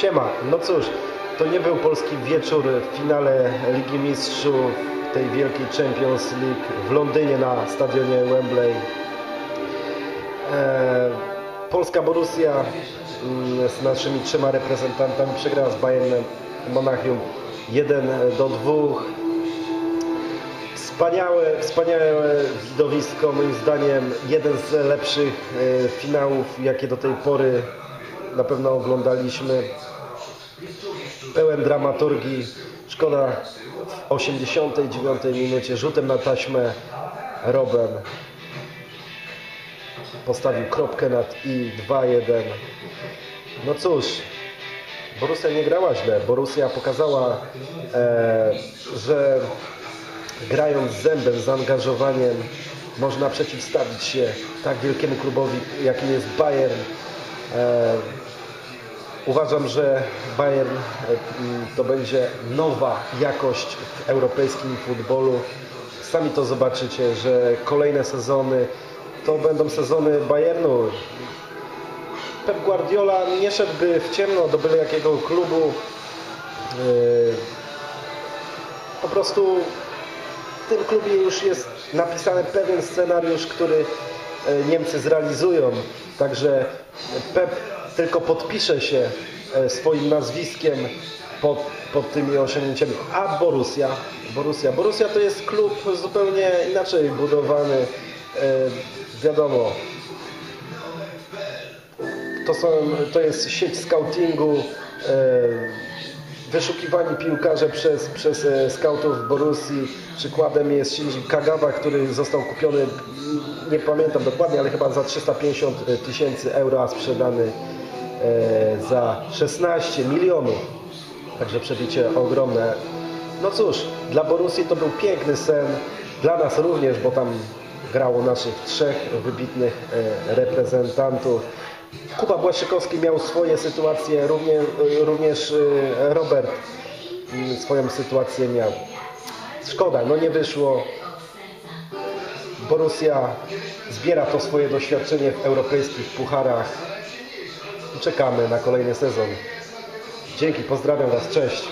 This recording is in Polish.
Siema, no cóż, to nie był polski wieczór w finale Ligi Mistrzów tej wielkiej Champions League w Londynie na stadionie Wembley. E, Polska Borussia mm, z naszymi trzema reprezentantami przegrała z Bayernem Monachium 1 do 2. Wspaniałe, wspaniałe widowisko, moim zdaniem jeden z lepszych e, finałów, jakie do tej pory na pewno oglądaliśmy. Pełen dramaturgii. Szkoda w 89 minucie rzutem na taśmę Robben postawił kropkę nad i 2-1. No cóż, Borussia nie grała źle. Borussia pokazała, e, że grając zębem, zaangażowaniem można przeciwstawić się tak wielkiemu klubowi, jakim jest Bayern. E, uważam, że Bayern e, to będzie nowa jakość w europejskim futbolu. Sami to zobaczycie, że kolejne sezony to będą sezony Bayernu. Pep Guardiola nie szedłby w ciemno do byle jakiego klubu. Yy, Po prostu w tym klubie już jest napisany pewien scenariusz, który e, Niemcy zrealizują. Także Pep tylko podpisze się e, swoim nazwiskiem pod, pod tymi osiągnięciami. A Borussia, Borussia, Borussia to jest klub zupełnie inaczej budowany. E, Wiadomo, to, są, to jest sieć scoutingu, e, wyszukiwani piłkarze przez, przez e, scoutów Borussii. Przykładem jest Shinji Kagawa, który został kupiony, nie pamiętam dokładnie, ale chyba za 350 tysięcy euro, a sprzedany e, za 16 milionów. Także przebicie ogromne. No cóż, dla Borussii to był piękny sen, dla nas również, bo tam grało naszych trzech wybitnych e, reprezentantów. Kuba Błaszczykowski miał swoje sytuacje, również, również e, Robert mm, swoją sytuację miał. Szkoda, no nie wyszło. Borussia zbiera to swoje doświadczenie w europejskich pucharach. Czekamy na kolejny sezon. Dzięki, pozdrawiam Was, cześć.